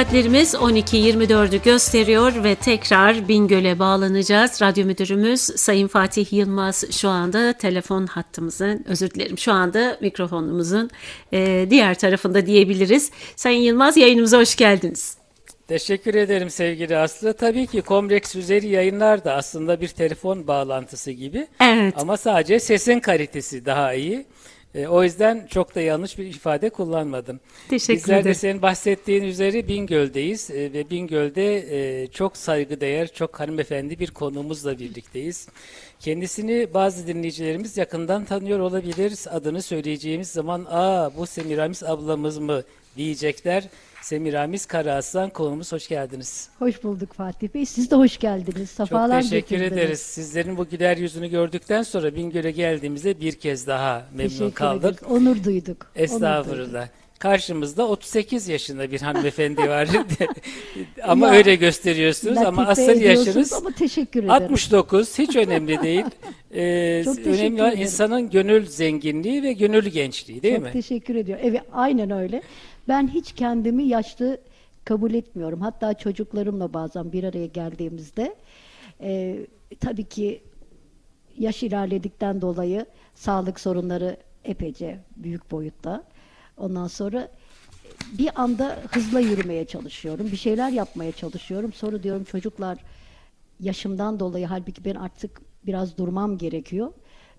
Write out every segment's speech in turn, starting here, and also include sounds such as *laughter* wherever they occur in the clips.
Saatlerimiz 12.24'ü gösteriyor ve tekrar Bingöl'e bağlanacağız. Radyo Müdürümüz Sayın Fatih Yılmaz şu anda telefon hattımızın, özür dilerim şu anda mikrofonumuzun e, diğer tarafında diyebiliriz. Sayın Yılmaz yayınımıza hoş geldiniz. Teşekkür ederim sevgili Aslı. Tabii ki Kompleks üzeri yayınlar da aslında bir telefon bağlantısı gibi. Evet. Ama sadece sesin kalitesi daha iyi. E, o yüzden çok da yanlış bir ifade kullanmadım. Teşekkür Bizler de ederim. senin bahsettiğin üzere Bingöl'deyiz E, ve Bingöl'de e, çok saygıdeğer, çok hanımefendi bir konuğumuzla birlikteyiz. Kendisini bazı dinleyicilerimiz yakından tanıyor olabilir. Adını söyleyeceğimiz zaman ''Aa bu Semiramis ablamız mı?'' Diyecekler. Semiramis Karaaslan konuğumuz hoş geldiniz. Hoş bulduk Fatih Bey. Siz de hoş geldiniz. Çok Safalar teşekkür getirdiniz. ederiz. Sizlerin bu güler yüzünü gördükten sonra Bingöl'e geldiğimizde bir kez daha memnun Teşekkür kaldık. ederiz. Onur duyduk. Onur duyduk. Karşımızda 38 yaşında bir hanımefendi var. *laughs* ama Ya, öyle gösteriyorsunuz ama asıl yaşınız Ama teşekkür ederim. 69. Hiç önemli değil. *laughs* Ee, Çok önemli olan insanın gönül zenginliği ve gönül gençliği değil Çok mi? teşekkür ediyorum. Evet aynen öyle. Ben hiç kendimi yaşlı kabul etmiyorum. Hatta çocuklarımla bazen bir araya geldiğimizde e, tabii ki yaş ilerledikten dolayı sağlık sorunları epeyce büyük boyutta. Ondan sonra bir anda hızla yürümeye çalışıyorum. Bir şeyler yapmaya çalışıyorum. Sonra diyorum çocuklar yaşımdan dolayı halbuki ben artık biraz durmam gerekiyor.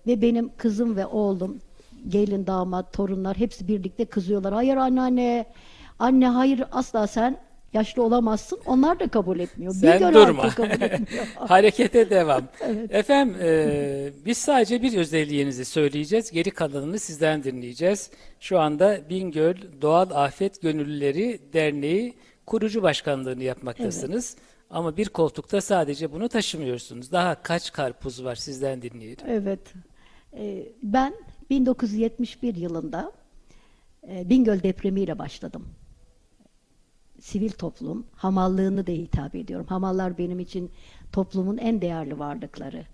Ve benim kızım ve oğlum, gelin, damat, torunlar hepsi birlikte kızıyorlar. Hayır anneanne, anne hayır asla sen yaşlı olamazsın. Onlar da kabul etmiyor. Sen göre durma. kabul *laughs* etmiyor. Harekete devam. *laughs* Efendim e, biz sadece bir özelliğinizi söyleyeceğiz. Geri kalanını sizden dinleyeceğiz. Şu anda Bingöl Doğal Afet Gönüllüleri Derneği kurucu başkanlığını yapmaktasınız. Ama bir koltukta sadece bunu taşımıyorsunuz. Daha kaç karpuz var sizden dinleyelim. Evet. Ee, ben 1971 yılında e, Bingöl depremiyle başladım. Sivil toplum, hamallığını da hitap ediyorum. Hamallar benim için toplumun en değerli varlıkları.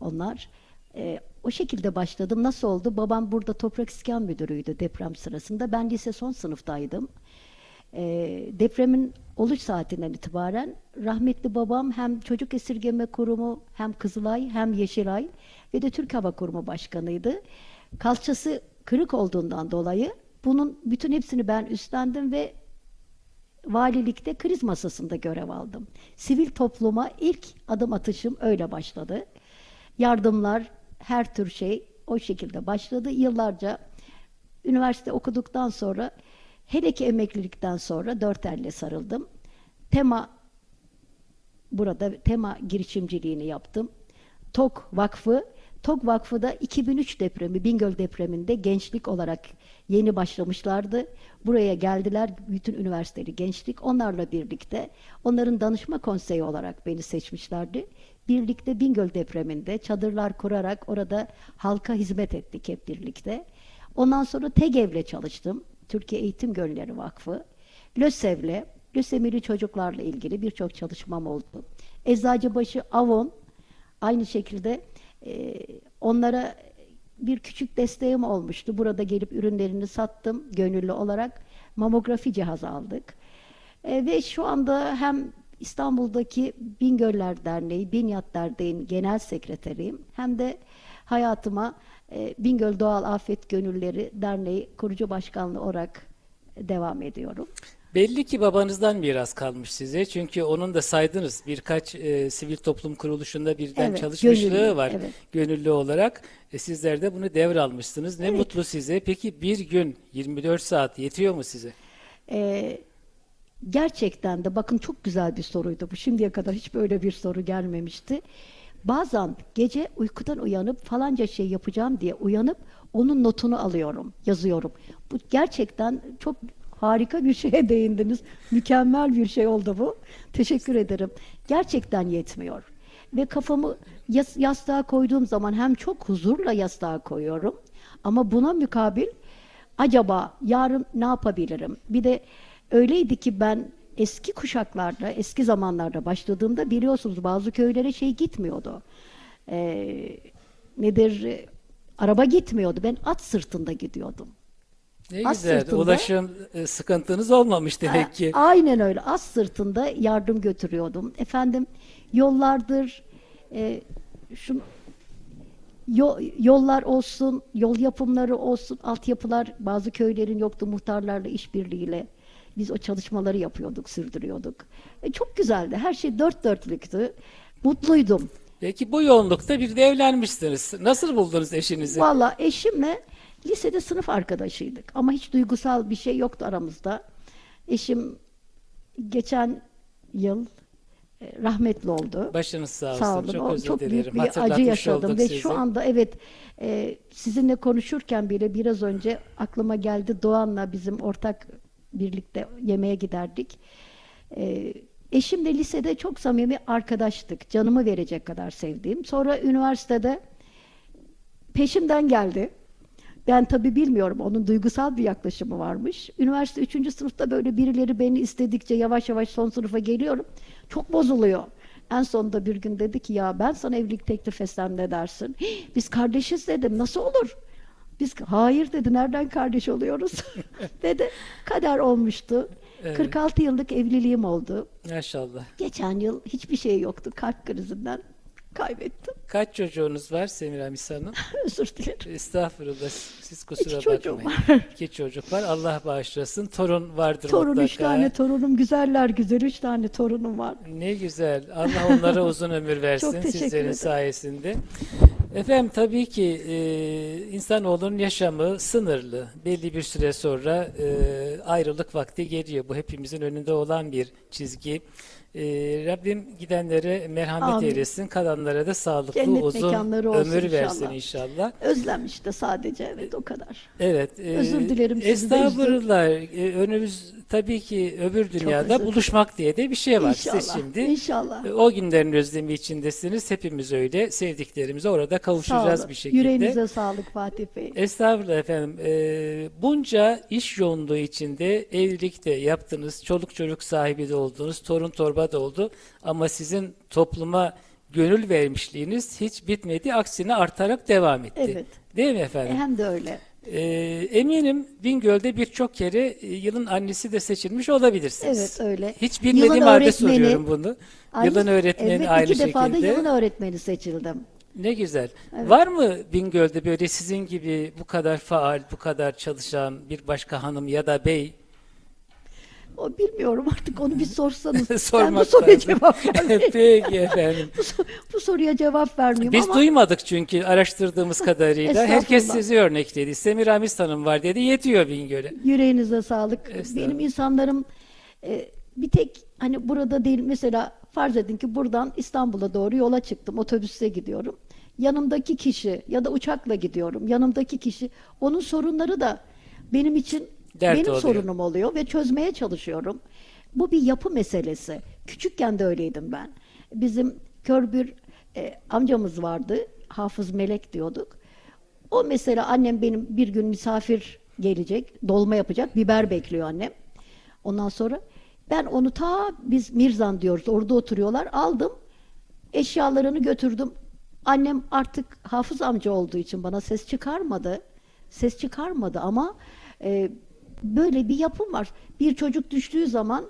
Onlar. E, o şekilde başladım. Nasıl oldu? Babam burada toprak iskan müdürüydü deprem sırasında. Ben lise son sınıftaydım. E, depremin oluş saatinden itibaren rahmetli babam hem Çocuk Esirgeme Kurumu hem Kızılay hem Yeşilay ve de Türk Hava Kurumu Başkanıydı. Kalçası kırık olduğundan dolayı bunun bütün hepsini ben üstlendim ve valilikte kriz masasında görev aldım. Sivil topluma ilk adım atışım öyle başladı. Yardımlar, her tür şey o şekilde başladı. Yıllarca üniversite okuduktan sonra hele ki emeklilikten sonra dört elle sarıldım. Tema burada tema girişimciliğini yaptım. TOK Vakfı TOK Vakfı da 2003 depremi, Bingöl depreminde gençlik olarak yeni başlamışlardı. Buraya geldiler bütün üniversiteli gençlik. Onlarla birlikte onların danışma konseyi olarak beni seçmişlerdi. Birlikte Bingöl depreminde çadırlar kurarak orada halka hizmet ettik hep birlikte. Ondan sonra TEGEV'le çalıştım. Türkiye Eğitim Gönülleri Vakfı. LÖSEV'le, lösemili çocuklarla ilgili birçok çalışmam oldu. Eczacıbaşı Avon, aynı şekilde e, onlara bir küçük desteğim olmuştu. Burada gelip ürünlerini sattım gönüllü olarak. Mamografi cihazı aldık. E, ve şu anda hem İstanbul'daki Bingöller Derneği, Binyat Derneği'nin genel sekreteriyim. Hem de hayatıma e, Bingöl Doğal Afet Gönülleri Derneği kurucu başkanlığı olarak devam ediyorum. Belli ki babanızdan miras kalmış size. Çünkü onun da saydınız birkaç e, sivil toplum kuruluşunda birden Evet, çalışmışlığı gönüllü, var evet. gönüllü olarak. E, sizler de bunu devralmışsınız. Ne mutlu size. Peki bir gün 24 saat yetiyor mu size? Ee, gerçekten de bakın çok güzel bir soruydu bu. Şimdiye kadar hiç böyle bir soru gelmemişti. Bazen gece uykudan uyanıp falanca şey yapacağım diye uyanıp onun notunu alıyorum, yazıyorum. Bu gerçekten çok harika bir şeye *laughs* değindiniz. Mükemmel bir şey oldu bu. Teşekkür ederim. Gerçekten yetmiyor. Ve kafamı yas- yastığa koyduğum zaman hem çok huzurla yastığa koyuyorum ama buna mukabil acaba yarın ne yapabilirim? Bir de öyleydi ki ben eski kuşaklarda, eski zamanlarda başladığımda biliyorsunuz bazı köylere şey gitmiyordu. Ee, nedir? Araba gitmiyordu. Ben at sırtında gidiyordum. Ne Az güzel. sırtında. Ulaşım e, sıkıntınız olmamış demek ki. Aynen öyle. Az sırtında yardım götürüyordum. Efendim yollardır, e, şu yo- yollar olsun, yol yapımları olsun, altyapılar bazı köylerin yoktu muhtarlarla işbirliğiyle. Biz o çalışmaları yapıyorduk, sürdürüyorduk. E, çok güzeldi. Her şey dört dörtlüktü. Mutluydum. Peki bu yoğunlukta bir de evlenmişsiniz. Nasıl buldunuz eşinizi? Valla eşimle lisede sınıf arkadaşıydık ama hiç duygusal bir şey yoktu aramızda. Eşim geçen yıl e, rahmetli oldu. Başınız sağ olsun. Sağ olun. Çok özür çok dilerim. büyük bir acı yaşadım ve sizi. şu anda evet e, sizinle konuşurken bile biraz önce aklıma geldi Doğan'la bizim ortak birlikte yemeğe giderdik. E, eşimle lisede çok samimi arkadaştık. Canımı verecek kadar sevdiğim. Sonra üniversitede peşimden geldi. Ben tabii bilmiyorum onun duygusal bir yaklaşımı varmış. Üniversite 3. sınıfta böyle birileri beni istedikçe yavaş yavaş son sınıfa geliyorum. Çok bozuluyor. En sonunda bir gün dedi ki ya ben sana evlilik teklif etsem ne dersin? "Hii, Biz kardeşiz dedim. Nasıl olur? Biz hayır dedi. Nereden kardeş oluyoruz? *laughs* *laughs* dedi. Kader olmuştu. Evet. 46 yıllık evliliğim oldu. Maşallah. Geçen yıl hiçbir şey yoktu. Kalp krizinden kaybettim. Kaç çocuğunuz var Semiramis Hanım? *laughs* Özür dilerim. Estağfurullah. Siz kusura İki çocuğum bakmayın. var. *laughs* İki çocuk var. Allah bağışlasın. Torun vardır Torun mutlaka. üç tane torunum güzeller güzel üç tane torunum var. Ne güzel. Allah onlara *laughs* uzun ömür versin Çok teşekkür sizlerin ederim. sayesinde. Efendim tabii ki e, insanoğlunun yaşamı sınırlı. Belli bir süre sonra e, ayrılık vakti geliyor. Bu hepimizin önünde olan bir çizgi. E, Rabbim gidenlere merhamet Amin. eylesin. Kalanlara da sağlıklı Cennet uzun mekanları olsun ömür versin inşallah. inşallah. Özlenmiş de sadece evet o kadar. Evet. e, Özür dilerim, sizi de Estağfurullah. E, önümüz tabii ki öbür dünyada buluşmak diye de bir şey var. İnşallah. Siz şimdi İnşallah. e, o günlerin özlemi içindesiniz. Hepimiz öyle. Sevdiklerimize orada Sağ kavuşacağız olun. bir şekilde. Yüreğinize sağlık Fatih Bey. Estağfurullah efendim. E, bunca iş yoğunluğu içinde evlilikte yaptınız. Çoluk çocuk sahibi de oldunuz. Torun torba da oldu. Ama sizin topluma gönül vermişliğiniz hiç bitmedi. Aksine artarak devam etti. Evet. Değil mi E, efendim? hem de öyle. Ee, eminim Bingöl'de birçok kere e, yılın annesi de seçilmiş olabilirsiniz. Evet öyle. Hiç bilmediğim Yılın halde soruyorum bunu. Aynı- yılın öğretmeni evet, aynı iki defa da şekilde. yılın öğretmeni seçildim. Ne güzel. Evet. Var mı Bingöl'de böyle sizin gibi bu kadar faal, bu kadar çalışan bir başka hanım ya da bey? O bilmiyorum artık onu bir sorsanız. *laughs* ben bu Sormak soruya lazım. cevap *laughs* vermeyeyim. Peki efendim. *laughs* bu, sor- bu soruya cevap vermeyeyim Biz ama duymadık çünkü araştırdığımız kadarıyla. Herkes Estağfurullah. sizi örnekledi. Semiramis Hanım var dedi. Yetiyor Bingöl'e. yüreğinize sağlık. Estağfurullah. Benim insanlarım e, bir tek hani burada değil mesela farz edin ki buradan İstanbul'a doğru yola çıktım. Otobüste gidiyorum. Yanımdaki kişi ya da uçakla gidiyorum. Yanımdaki kişi onun sorunları da benim için Dert benim oluyor. sorunum oluyor ve çözmeye çalışıyorum. Bu bir yapı meselesi. Küçükken de öyleydim ben. Bizim kör bir e, amcamız vardı. Hafız Melek diyorduk. O mesela annem benim bir gün misafir gelecek, dolma yapacak, biber bekliyor annem. Ondan sonra ben onu ta biz Mirzan diyoruz, orada oturuyorlar. Aldım, eşyalarını götürdüm. Annem artık hafız amca olduğu için bana ses çıkarmadı. Ses çıkarmadı ama e, böyle bir yapım var. Bir çocuk düştüğü zaman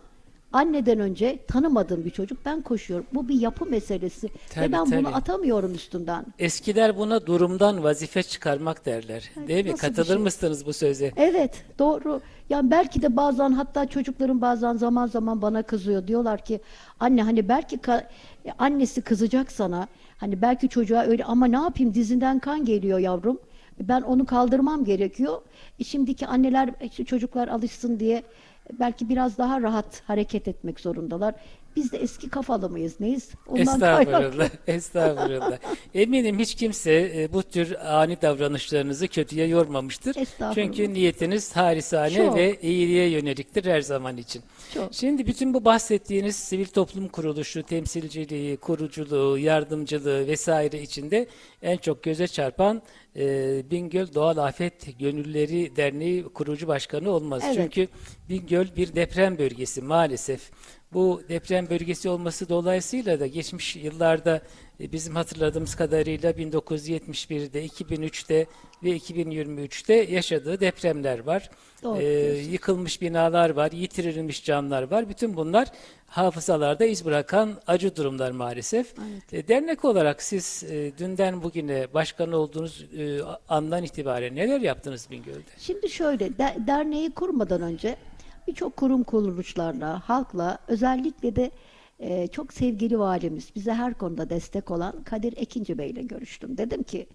anneden önce tanımadığım bir çocuk ben koşuyorum. Bu bir yapı meselesi Tabii, ve ben tabii. bunu atamıyorum üstümden. Eskiler buna durumdan vazife çıkarmak derler. Değil mi? Katılır şey? mısınız bu söze? Evet doğru. Yani belki de bazen hatta çocukların bazen zaman zaman bana kızıyor. Diyorlar ki anne hani belki annesi kızacak sana. Hani belki çocuğa öyle ama ne yapayım dizinden kan geliyor yavrum. Ben onu kaldırmam gerekiyor. E, şimdiki anneler çocuklar alışsın diye belki biraz daha rahat hareket etmek zorundalar. Biz de eski kafalı mıyız neyiz? Ondan. Estağfurullah, *laughs* estağfurullah. Eminim hiç kimse e, bu tür ani davranışlarınızı kötüye yormamıştır. Çünkü niyetiniz harisane Çok. ve iyiliğe yöneliktir her zaman için. Çok. Şimdi bütün bu bahsettiğiniz sivil toplum kuruluşu, temsilciliği, kuruculuğu, yardımcılığı vesaire içinde en çok göze çarpan e, Bingöl Doğal Afet Gönülleri Derneği kurucu başkanı olmaz. Evet. Çünkü Bingöl bir deprem bölgesi maalesef. Bu deprem bölgesi olması dolayısıyla da geçmiş yıllarda e, bizim hatırladığımız kadarıyla 1971'de, 2003'te ve 2023'te yaşadığı depremler var. Doğru Ee, yıkılmış binalar var, yitirilmiş canlar var. Bütün bunlar hafızalarda iz bırakan acı durumlar maalesef. E, dernek olarak siz e, dünden bugüne başkan olduğunuz e, andan itibaren neler yaptınız Bingöl'de? Şimdi şöyle, de- derneği kurmadan önce birçok kurum kuruluşlarla, halkla, özellikle de e, çok sevgili valimiz, bize her konuda destek olan Kadir Ekinci Bey ile görüştüm. Dedim ki,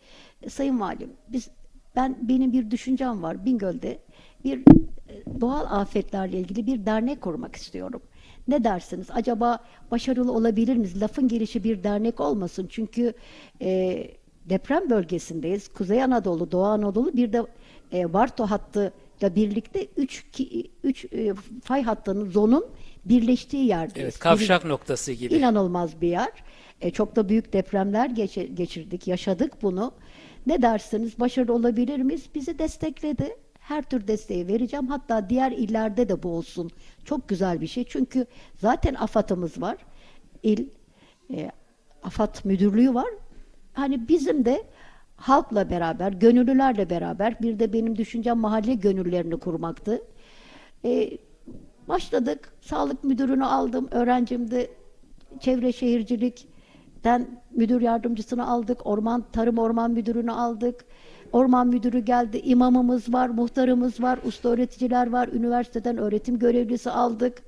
"E, Sayın Valim, biz ben benim bir düşüncem var Bingöl'de bir e, doğal afetlerle ilgili bir dernek kurmak istiyorum. Ne dersiniz? Acaba başarılı olabilir miyiz? Lafın gelişi bir dernek olmasın. Çünkü e, deprem bölgesindeyiz. Kuzey Anadolu, Doğu Anadolu bir de e, Varto hattıyla birlikte 3 3 fay hattının zonun birleştiği yerdeyiz. Evet, kavşak noktası gibi. İnanılmaz bir yer. E, çok da büyük depremler geçe- geçirdik, yaşadık bunu. Ne dersiniz? Başarılı olabilir miyiz? Bizi destekledi. Her tür desteği vereceğim. Hatta diğer illerde de bu olsun. Çok güzel bir şey. Çünkü zaten AFAD'ımız var. İl e, AFAD müdürlüğü var. Hani bizim de halkla beraber, gönüllülerle beraber bir de benim düşüncem mahalle gönüllerini kurmaktı. E, başladık. Sağlık müdürünü aldım. Öğrencim de çevre şehircilikten müdür yardımcısını aldık. Orman tarım orman müdürünü aldık. Orman müdürü geldi. imamımız var, muhtarımız var, usta öğreticiler var. Üniversiteden öğretim görevlisi aldık.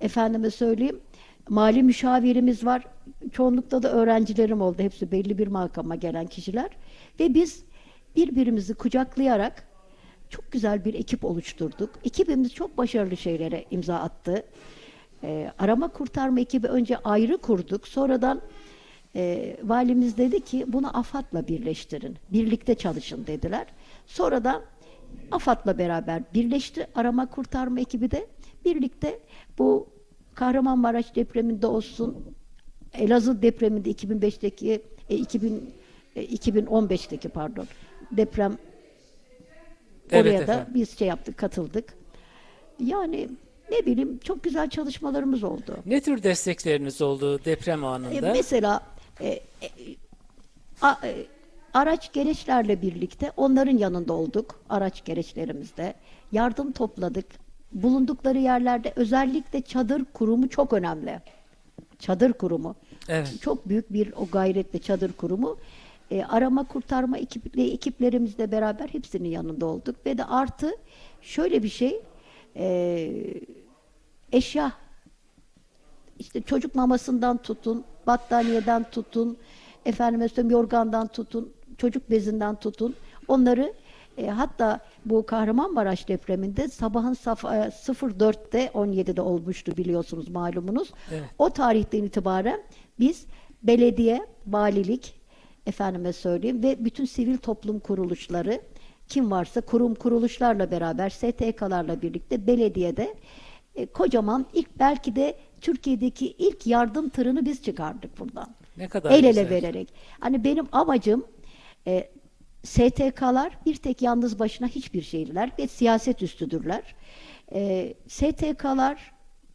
Efendime söyleyeyim. Mali müşavirimiz var. Çoğunlukta da öğrencilerim oldu. Hepsi belli bir makama gelen kişiler. Ve biz birbirimizi kucaklayarak çok güzel bir ekip oluşturduk. Ekibimiz çok başarılı şeylere imza attı. Ee, arama kurtarma ekibi önce ayrı kurduk. Sonradan e, valimiz dedi ki bunu AFAD'la birleştirin. Birlikte çalışın dediler. Sonradan AFAD'la beraber birleşti arama kurtarma ekibi de birlikte bu Kahramanmaraş depreminde olsun Elazığ depreminde 2005'teki e, 2000 e, 2015'teki pardon deprem Evet Oraya da efendim. biz şey yaptık, katıldık. Yani ne bileyim çok güzel çalışmalarımız oldu. Ne tür destekleriniz oldu deprem E, anında? mesela e, e, a- e, araç gereçlerle birlikte onların yanında olduk. Araç gereçlerimizde. Yardım topladık. Bulundukları yerlerde özellikle çadır kurumu çok önemli. Çadır kurumu. Evet. Çok büyük bir o gayretli çadır kurumu. E, arama kurtarma ekiple, ekiplerimizle beraber hepsinin yanında olduk. Ve de artı şöyle bir şey e, eşya işte çocuk mamasından tutun, battaniyeden tutun, efendime söyleyeyim yorgandan tutun, çocuk bezinden tutun. Onları e, hatta bu Kahramanmaraş depreminde sabahın saf, e, 04'te 17'de olmuştu biliyorsunuz malumunuz. Evet. O tarihten itibaren biz belediye, valilik, efendime söyleyeyim ve bütün sivil toplum kuruluşları kim varsa kurum kuruluşlarla beraber STK'larla birlikte belediyede e, kocaman ilk belki de Türkiye'deki ilk yardım tırını biz çıkardık buradan. Ne kadar El ele güzel. vererek. Hani benim amacım e, STK'lar bir tek yalnız başına hiçbir şeydiler ve siyaset üstüdürler. E, STK'lar,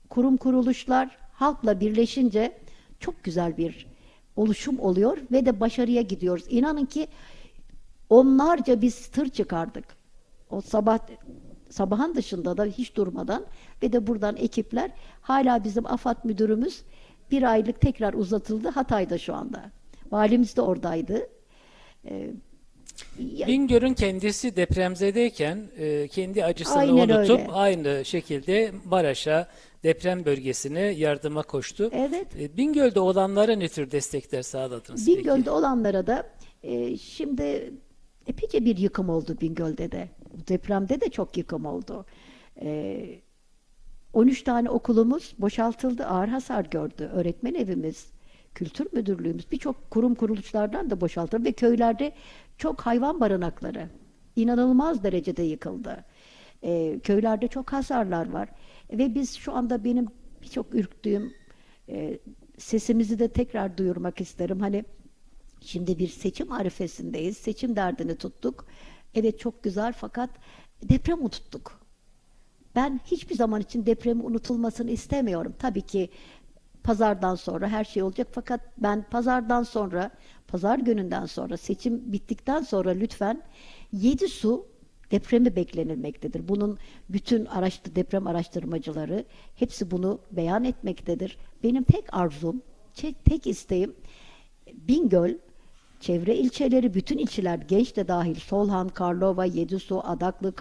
kurum kuruluşlar halkla birleşince çok güzel bir oluşum oluyor ve de başarıya gidiyoruz. İnanın ki onlarca biz tır çıkardık. O sabah sabahın dışında da hiç durmadan ve de buradan ekipler hala bizim AFAD müdürümüz bir aylık tekrar uzatıldı Hatay'da şu anda. Valimiz de oradaydı. Ee, Bingöl'ün kendisi depremzedeyken e, kendi acısını Aynen unutup öyle. aynı şekilde Maraş'a deprem bölgesine yardıma koştu. Evet. E, Bingöl'de olanlara ne tür destekler sağladınız peki? Bingöl'de olanlara da e, şimdi epeyce bir yıkım oldu Bingöl'de de. Depremde de çok yıkım oldu. E, 13 tane okulumuz boşaltıldı, ağır hasar gördü. Öğretmen evimiz, kültür müdürlüğümüz, birçok kurum kuruluşlardan da boşaltıldı ve köylerde çok hayvan barınakları inanılmaz derecede yıkıldı. E, köylerde çok hasarlar var. Ve biz şu anda benim birçok ürktüğüm e, sesimizi de tekrar duyurmak isterim. Hani şimdi bir seçim arifesindeyiz. Seçim derdini tuttuk. Evet çok güzel fakat deprem unuttuk. ben hiçbir zaman için depremi unutulmasını istemiyorum. Tabii ki pazardan sonra her şey olacak fakat ben pazardan sonra, pazar gününden sonra, seçim bittikten sonra lütfen yedi su depremi beklenilmektedir. Bunun bütün araştır, deprem araştırmacıları hepsi bunu beyan etmektedir. Benim tek arzum, tek, isteğim Bingöl, çevre ilçeleri, bütün ilçeler, genç de dahil, Solhan, Karlova, Yedisu, Adaklı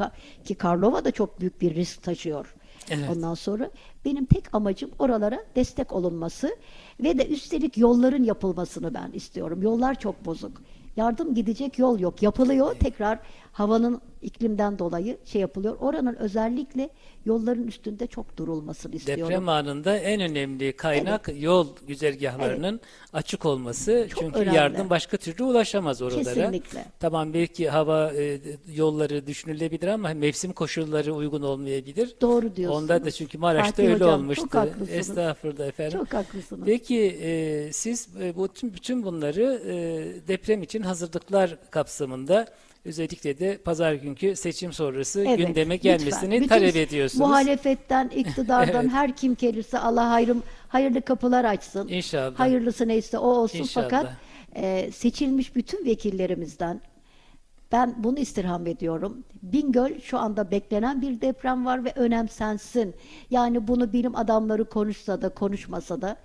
ki Karlova da çok büyük bir risk taşıyor. Evet. Ondan sonra benim tek amacım oralara destek olunması ve de üstelik yolların yapılmasını ben istiyorum. Yollar çok bozuk. Yardım gidecek yol yok. Yapılıyor tekrar havanın iklimden dolayı şey yapılıyor. Oranın özellikle yolların üstünde çok durulmasını istiyorum. Deprem anında en önemli kaynak yol güzergahlarının açık olması. Çok Çünkü önemli. yardım başka türlü ulaşamaz oralara. Kesinlikle. Tamam belki hava e, yolları düşünülebilir ama mevsim koşulları uygun olmayabilir. Doğru diyorsunuz. Onda da çünkü Maraş'ta Fatih öyle Hocam, olmuştu. çok haklısınız. Estağfurullah efendim. Çok haklısınız. Peki e, siz e, bu tüm bütün bunları e, deprem için hazırlıklar kapsamında özellikle de pazar günkü seçim sonrası Evet, gündeme lütfen. gelmesini Bütün talep ediyorsunuz. Muhalefetten, *laughs* iktidardan Evet. her kim gelirse Allah hayrım, hayırlı kapılar açsın. İnşallah. Hayırlısı neyse o olsun İnşallah. fakat e, seçilmiş bütün vekillerimizden ben bunu istirham ediyorum. Bingöl şu anda beklenen bir deprem var ve önemsensin. Yani bunu bilim adamları konuşsa da konuşmasa da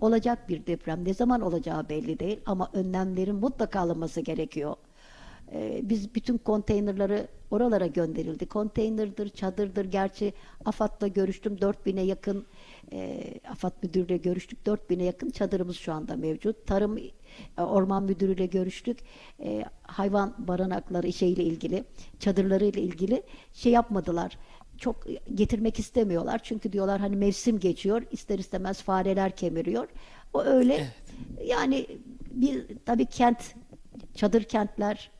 olacak bir deprem. Ne zaman olacağı belli değil ama önlemlerin mutlaka alınması gerekiyor. Ee, biz bütün konteynerları oralara gönderildi. Konteynerdir, çadırdır. Gerçi AFAD'la görüştüm. 4000'e yakın e, AFAD müdürüyle görüştük. 4000'e yakın çadırımız şu anda mevcut. Tarım e, Orman Müdürü'yle görüştük. E, hayvan barınakları şeyle ilgili, çadırlarıyla ilgili şey yapmadılar. Çok getirmek istemiyorlar. Çünkü diyorlar hani mevsim geçiyor. ister istemez fareler kemiriyor. O öyle. Yani bir tabii kent çadır kentler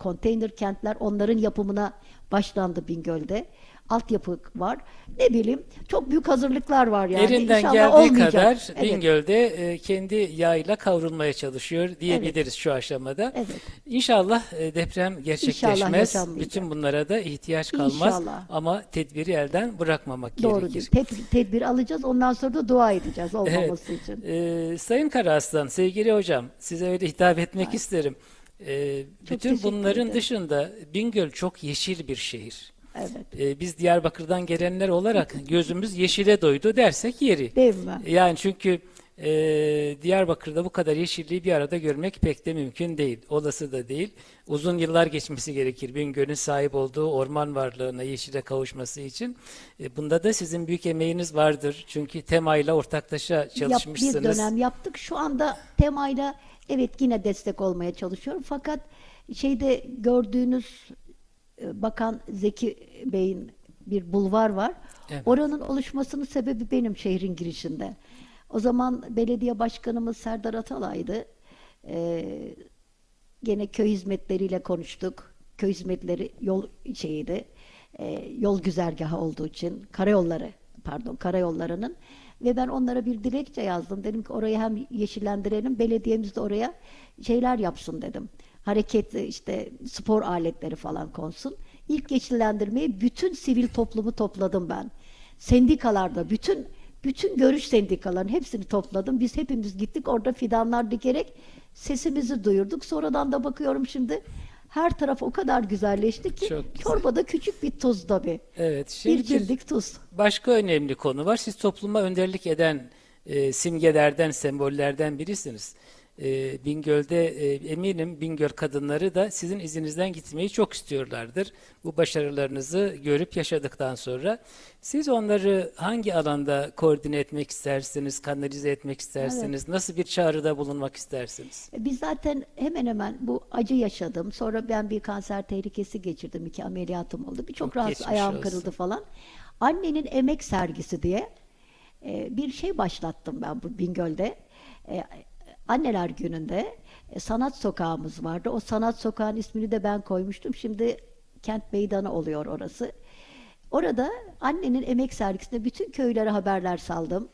konteyner kentler onların yapımına başlandı Bingöl'de. Altyapı var. Ne bileyim çok büyük hazırlıklar var yani. Elinden İnşallah geldiği olmayacak. kadar Evet. Bingöl'de e, kendi yağıyla kavrulmaya çalışıyor diyebiliriz şu aşamada. Evet. İnşallah e, deprem gerçekleşmez. yaşanmayacak. Bütün bunlara da ihtiyaç kalmaz. İnşallah. Ama tedbiri elden bırakmamak Doğru gerekir. değil. Tedbir, tedbir alacağız. Ondan sonra da dua edeceğiz olmaması için. Ee, Sayın Karaaslan, sevgili hocam, size öyle hitap etmek isterim. Ee, bütün bunların ederim. dışında Bingöl çok yeşil bir şehir. Evet. Ee, biz Diyarbakır'dan gelenler olarak gözümüz yeşile doydu dersek yeri. Değil mi? Yani çünkü e, Diyarbakır'da bu kadar yeşilliği bir arada görmek pek de mümkün değil. Olası da değil. Uzun yıllar geçmesi gerekir Bingöl'ün sahip olduğu orman varlığına, yeşile kavuşması için. E, bunda da sizin büyük emeğiniz vardır. Çünkü temayla ortaklaşa Yap, çalışmışsınız. bir dönem yaptık. Şu anda temayla evet yine destek olmaya çalışıyorum. Fakat şeyde gördüğünüz e, Bakan Zeki Bey'in bir bulvar var. Evet. Oranın oluşmasının sebebi benim şehrin girişinde. O zaman belediye başkanımız Serdar Atalay'dı. Ee, gene köy hizmetleriyle konuştuk. Köy hizmetleri yol şeyiydi. Ee, yol güzergahı olduğu için karayolları pardon karayollarının ve ben onlara bir dilekçe yazdım. Dedim ki orayı hem yeşillendirelim, belediyemiz de oraya şeyler yapsın dedim. Hareketli işte spor aletleri falan konsun. İlk yeşillendirmeyi bütün sivil toplumu topladım ben. Sendikalarda bütün bütün görüş sendikalarının hepsini topladım. Biz hepimiz gittik orada fidanlar dikerek sesimizi duyurduk. Sonradan da bakıyorum şimdi her taraf o kadar güzelleşti ki Çok güzel. çorbada küçük bir tuz tabii. Evet. Şimdi Bir cimdik tuz. başka önemli konu var. Siz topluma önderlik eden e, simgelerden, sembollerden birisiniz. E, Bingöl'de e, eminim Bingöl kadınları da sizin izinizden gitmeyi çok istiyorlardır. Bu başarılarınızı görüp yaşadıktan sonra. Siz onları hangi alanda koordine etmek istersiniz, kanalize etmek istersiniz, nasıl bir çağrıda bulunmak istersiniz? E, Biz zaten hemen hemen bu acı yaşadım. Sonra ben bir kanser tehlikesi geçirdim. iki ameliyatım oldu. Birçok Çok rahatsız ayağım olsun. kırıldı falan. Annenin emek sergisi diye e, bir şey başlattım ben bu Bingöl'de. Anneler gününde e, sanat sokağımız vardı. O sanat sokağın ismini de ben koymuştum. Şimdi kent meydanı oluyor orası. Orada annenin emek sergisinde bütün köylere haberler saldım.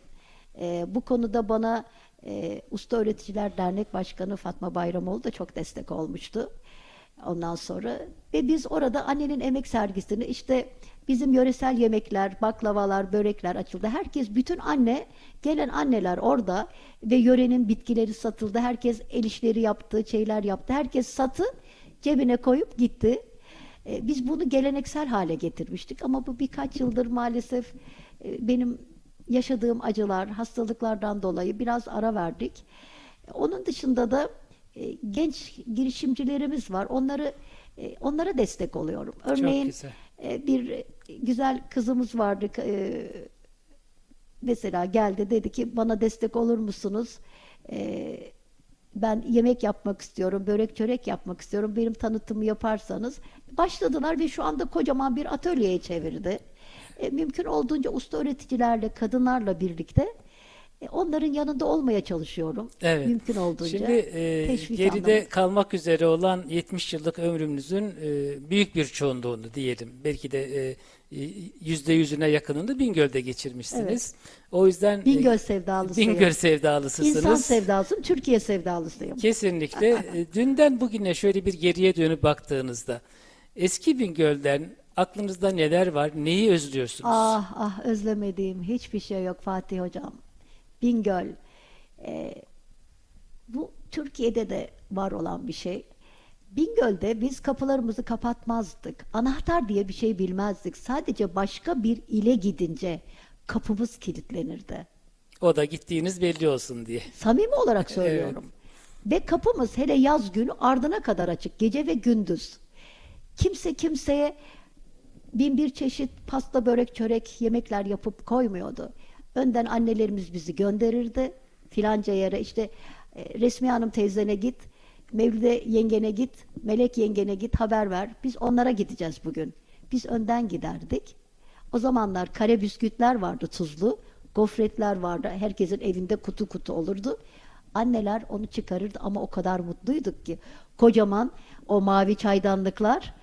E, bu konuda bana e, Usta Öğreticiler Dernek Başkanı Fatma Bayramoğlu da çok destek olmuştu. Ondan sonra ve biz orada annenin emek sergisini işte bizim yöresel yemekler, baklavalar, börekler açıldı. Herkes, bütün anne, gelen anneler orada ve yörenin bitkileri satıldı. Herkes el işleri yaptı, şeyler yaptı. Herkes satı cebine koyup gitti. E, Biz bunu geleneksel hale getirmiştik ama bu birkaç yıldır maalesef e, benim yaşadığım acılar, hastalıklardan dolayı biraz ara verdik. Onun dışında da genç girişimcilerimiz var. Onları e, onlara destek oluyorum. Örneğin güzel. e, bir e, güzel kızımız vardı. e, mesela geldi dedi ki bana destek olur musunuz? E, ben yemek yapmak istiyorum, börek çörek yapmak istiyorum. Benim tanıtımı yaparsanız başladılar ve şu anda kocaman bir atölyeye çevirdi. E, mümkün olduğunca usta öğreticilerle, kadınlarla birlikte e, onların yanında olmaya çalışıyorum. Evet. Mümkün olduğunca. Şimdi e, teşvik geride anlamında. kalmak üzere olan 70 yıllık ömrümüzün e, büyük bir çoğunluğunu diyelim. Belki de e, yüzde yüzüne yakınını Bingöl'de geçirmişsiniz. O yüzden e, Bingöl sevdalısıyım. Bingöl sevdalısısınız. İnsan sevdalısıyım, Türkiye sevdalısıyım. Kesinlikle. *laughs* E, Dünden bugüne şöyle bir geriye dönüp baktığınızda eski Bingöl'den aklınızda neler var? Neyi özlüyorsunuz? Ah ah özlemediğim hiçbir şey yok Fatih Hocam. Bingöl. Ee, bu Türkiye'de de var olan bir şey. Bingöl'de biz kapılarımızı kapatmazdık. Anahtar diye bir şey bilmezdik. Sadece başka bir ile gidince kapımız kilitlenirdi. O da gittiğiniz belli olsun diye. Samimi olarak *laughs* söylüyorum. Ve kapımız hele yaz günü ardına kadar açık. Gece ve gündüz. Kimse kimseye bin bir çeşit pasta, börek, çörek yemekler yapıp koymuyordu. Önden annelerimiz bizi gönderirdi. Filanca yere işte e, Resmi Hanım teyzene git, Mevlide yengene git, Melek yengene git haber ver. Biz onlara gideceğiz bugün. Biz önden giderdik. O zamanlar kare bisküvitler vardı tuzlu, gofretler vardı. Herkesin evinde kutu kutu olurdu. Anneler onu çıkarırdı ama o kadar mutluyduk ki. Kocaman o mavi çaydanlıklar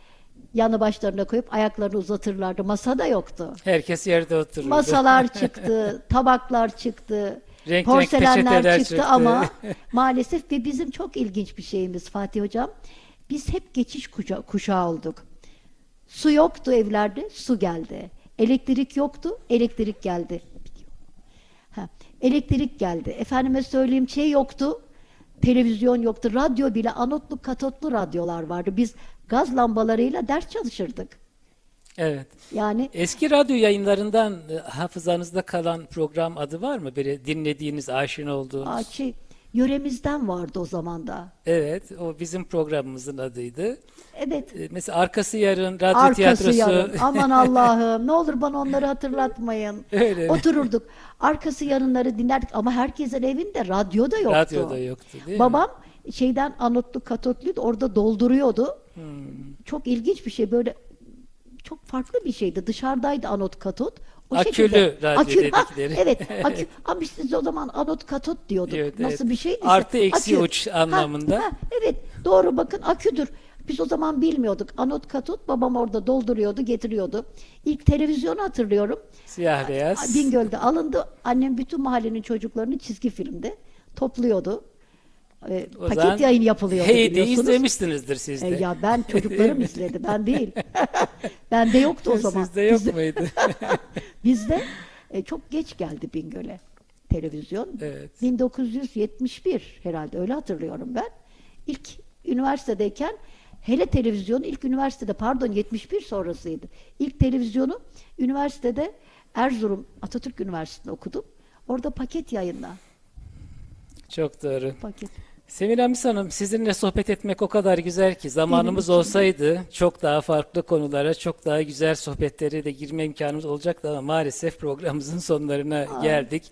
yanı başlarına koyup ayaklarını uzatırlardı. Masa da yoktu. Herkes yerde otururdu. Masalar *laughs* çıktı, tabaklar çıktı, renk porselenler peçeteler çıktı, çıktı. ama *laughs* maalesef ve bizim çok ilginç bir şeyimiz Fatih Hocam. Biz hep geçiş kuşa- kuşağı olduk. Su yoktu evlerde, su geldi. Elektrik yoktu, elektrik geldi. Ha, elektrik geldi. Efendime söyleyeyim şey yoktu. Televizyon yoktu. Radyo bile anotlu katotlu radyolar vardı. Biz gaz lambalarıyla ders çalışırdık. Evet. Yani Eski radyo yayınlarından e, hafızanızda kalan program adı var mı? Böyle dinlediğiniz, aşina olduğunuz. aa, şey, yöremizden vardı o zaman da. Evet, o bizim programımızın adıydı. Evet. E, Mesela Arkası Yarın, Radyo Arkası Tiyatrosu. yarın. *laughs* Aman Allah'ım ne olur bana onları hatırlatmayın. *laughs* Öyle mi? Otururduk. Arkası yarınları dinlerdik ama herkesin evinde radyo da yoktu. Radyo da yoktu değil mi? Babam şeyden anotlu katotluydu orada dolduruyordu. Hmm. Çok ilginç bir şey böyle çok farklı bir şeydi. Dışarıdaydı anot katot. O Akülü şekilde- radyo ha, dedikleri. evet. *laughs* Akü, ama biz siz o zaman anot katot diyorduk. Evet, Nasıl evet. bir şeydi? Artı eksi uç anlamında. Ha, evet doğru bakın aküdür. Biz o zaman bilmiyorduk. Anot katot babam orada dolduruyordu getiriyordu. İlk televizyonu hatırlıyorum. Siyah beyaz. Bingöl'de alındı. Annem bütün mahallenin çocuklarını çizgi filmde topluyordu. O paket yayın yapılıyordu Heydi biliyorsunuz. izlemişsinizdir siz de. E, ya ben çocuklarım *laughs* izledi ben değil. *laughs* Bende yoktu o zaman. Sizde yok Bizde- muydu? *laughs* Bizde e, çok geç geldi Bingöl'e televizyon. Evet. 1971 herhalde öyle hatırlıyorum ben. İlk üniversitedeyken hele televizyonu ilk üniversitede pardon 71 sonrasıydı. İlk televizyonu üniversitede Erzurum Atatürk Üniversitesi'nde okudum. Orada paket yayınla. Çok doğru. Paket. Semiramis Hanım sizinle sohbet etmek o kadar güzel ki zamanımız *laughs* olsaydı çok daha farklı konulara, çok daha güzel sohbetlere de girme imkanımız olacaktı ama maalesef programımızın sonlarına geldik.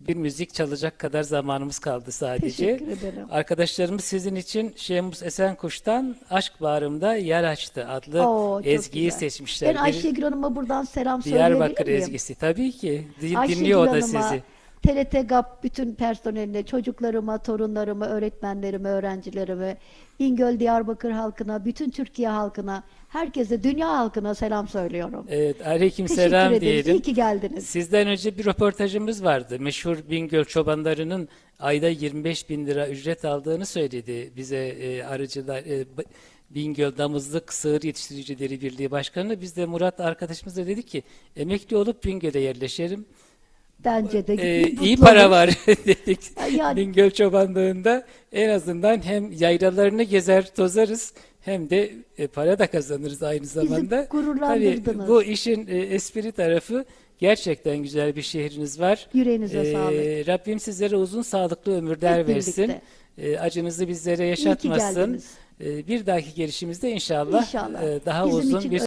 Bir müzik çalacak kadar zamanımız kaldı sadece. Teşekkür ederim. Arkadaşlarımız sizin için Şemus Esenkuş'tan Aşk Bağrımda Yer Açtı adlı Oo, çok ezgiyi güzel. seçmişler. Ben Ayşegül Hanım'a buradan selam söyleyebilir Diyarbakır miyim? ezgisi tabii ki. Din- Ayşegül dinliyor o da Hanım'a, sizi. TRT GAP bütün personeline, çocuklarıma, torunlarıma, öğretmenlerime, öğrencilerime, İngöl Diyarbakır halkına, bütün Türkiye halkına, herkese, dünya halkına selam söylüyorum. Evet, aleyküm Teşekkür selam ederiz. diyelim. İyi ki geldiniz. Sizden önce bir röportajımız vardı. Meşhur Bingöl çobanlarının ayda 25 bin lira ücret aldığını söyledi bize e, arıcılar, e, Bingöl Damızlık Sığır Yetiştiricileri Birliği Başkanı. Biz de Murat arkadaşımıza dedik ki emekli olup Bingöl'e yerleşelim. Bence de mutlu iyi para var *laughs* dedik. Yani- Bingöl çobanlığında en azından hem yaylalarını gezer tozarız hem de e, para da kazanırız aynı zamanda. Tabii bu işin e, espri tarafı gerçekten güzel bir şehriniz var. Yüreğinize Ee, sağlık. Rabbim sizlere uzun sağlıklı ömürler Hep versin. birlikte. Ee, acınızı bizlere yaşatmasın. Ee, bir dahaki gelişimizde inşallah, İnşallah. e, daha Bizim uzun bir